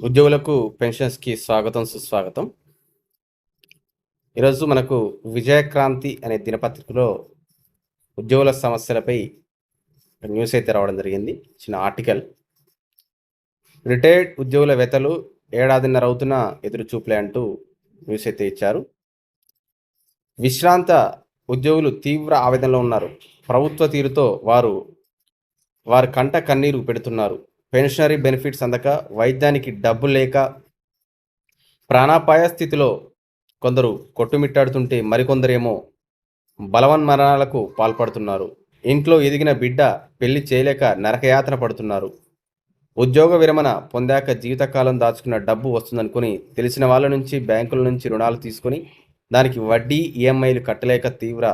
ఉద్యోగులకు పెన్షన్స్కి స్వాగతం సుస్వాగతం. ఈరోజు మనకు విజయక్రాంతి అనే దినపత్రికలో ఉద్యోగుల సమస్యలపై న్యూస్ అయితే రావడం జరిగింది. చిన్న ఆర్టికల్. రిటైర్డ్ ఉద్యోగుల వేతలు ఏడాదిన్నర అవుతున్న ఎదురు చూపులే అంటూ న్యూస్ అయితే ఇచ్చారు. విశ్రాంత ఉద్యోగులు తీవ్ర ఆవేదనలో ఉన్నారు. ప్రభుత్వ తీరుతో వారు వారి కంట కన్నీరు పెడుతున్నారు. పెన్షనరీ బెనిఫిట్స్ అందక వైద్యానికి డబ్బు లేక ప్రాణాపాయ స్థితిలో కొందరు కొట్టుమిట్టాడుతుంటే మరికొందరేమో బలవన్మరణాలకు పాల్పడుతున్నారు. ఇంట్లో ఎదిగిన బిడ్డ పెళ్ళి చేయలేక నరకయాతన పడుతున్నారు. ఉద్యోగ విరమణ పొందాక జీవితకాలం దాచుకున్న డబ్బు వస్తుందనుకుని తెలిసిన వాళ్ళ నుంచి బ్యాంకుల నుంచి రుణాలు తీసుకొని దానికి వడ్డీ ఈఎంఐలు కట్టలేక తీవ్ర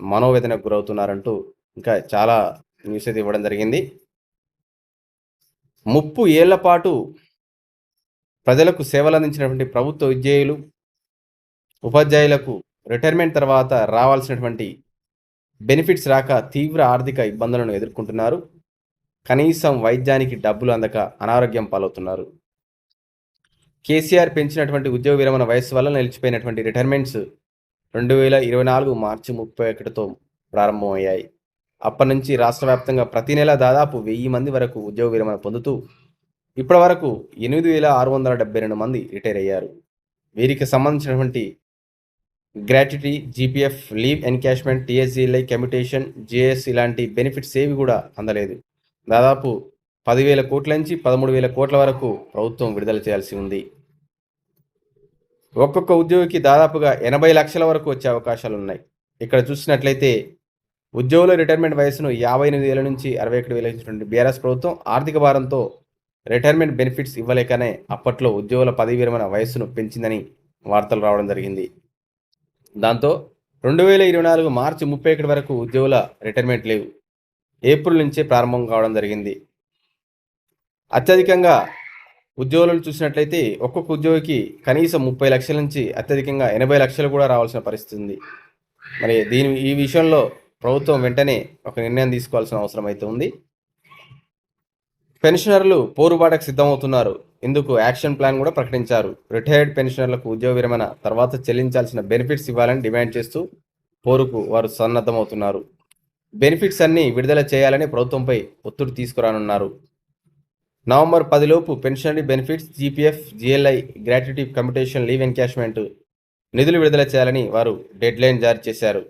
మనోవేదనకు గురవుతున్నారంటూ ఇంకా చాలా న్యూస్ అయితే ఇవ్వడం జరిగింది. ముప్పు ఏళ్ళ పాటు ప్రజలకు సేవలు అందించినటువంటి ప్రభుత్వ ఉద్యోగులు ఉపాధ్యాయులకు రిటైర్మెంట్ తర్వాత రావాల్సినటువంటి బెనిఫిట్స్ రాక తీవ్ర ఆర్థిక ఇబ్బందులను ఎదుర్కొంటున్నారు. కనీసం వైద్యానికి డబ్బులు అందక అనారోగ్యం పాలవుతున్నారు. కేసీఆర్ పెంచినటువంటి ఉద్యోగ విరమణ వయస్సు వల్ల నిలిచిపోయినటువంటి రిటైర్మెంట్స్ రెండు వేల ఇరవై నాలుగు మార్చి ముప్పై ఒకటితో ప్రారంభమయ్యాయి. అప్పటి నుంచి రాష్ట్ర వ్యాప్తంగా ప్రతి నెల దాదాపు వెయ్యి మంది వరకు ఉద్యోగ విరమణ పొందుతూ ఇప్పటి వరకు ఎనిమిది వేల ఆరు వందల డెబ్బై రెండు మంది రిటైర్ అయ్యారు. వీరికి సంబంధించినటువంటి gratuity GPF leave encashment TSGLI commutation JS ఇలాంటి బెనిఫిట్స్ ఏవి కూడా అందలేదు. దాదాపు పదివేల కోట్ల నుంచి పదమూడు వేల కోట్ల వరకు ప్రభుత్వం విడుదల చేయాల్సి ఉంది. ఒక్కొక్క ఉద్యోగికి దాదాపుగా ఎనభై లక్షల వరకు వచ్చే అవకాశాలు ఉన్నాయి ఇక్కడ చూసినట్లయితే ఉద్యోగుల రిటైర్మెంట్ వయసును యాభై ఎనిమిది వేల నుంచి అరవై ఒకటి వేల ఇచ్చినటువంటి బీఆర్ఎస్ ప్రభుత్వం ఆర్థిక భారంతో రిటైర్మెంట్ బెనిఫిట్స్ ఇవ్వలేకనే అప్పట్లో ఉద్యోగుల పదవి విరమణ వయస్సును పెంచిందని వార్తలు రావడం జరిగింది. దాంతో రెండు వేల ఇరవై నాలుగు మార్చి ముప్పై ఒకటి వరకు ఉద్యోగుల రిటైర్మెంట్ లేవు. ఏప్రిల్ నుంచే ప్రారంభం కావడం జరిగింది. అత్యధికంగా ఉద్యోగులను చూసినట్లయితే ఒక్కొక్క ఉద్యోగికి కనీసం ముప్పై లక్షల నుంచి అత్యధికంగా ఎనభై లక్షలు కూడా రావాల్సిన పరిస్థితి ఉంది. మరి దీని ఈ విషయంలో ప్రభుత్వం వెంటనే ఒక నిర్ణయం తీసుకోవాల్సిన అవసరం అయితే ఉంది. పెన్షనర్లు పోరుబాటకు సిద్ధమవుతున్నారు. ఇందుకు యాక్షన్ ప్లాన్ కూడా ప్రకటించారు. రిటైర్డ్ పెన్షనర్లకు ఉద్యోగ విరమణ తర్వాత చెల్లించాల్సిన బెనిఫిట్స్ ఇవ్వాలని డిమాండ్ చేస్తూ పోరుకు వారు సన్నద్ధమవుతున్నారు. బెనిఫిట్స్ అన్ని విడుదల చేయాలని ప్రభుత్వంపై ఒత్తిడి తీసుకురానున్నారు. November పదిలోపు pensionary benefits GPF GLI gratuity commutation leave encashment నిధులు విడుదల చేయాలని వారు డెడ్లైన్ జారీ చేశారు.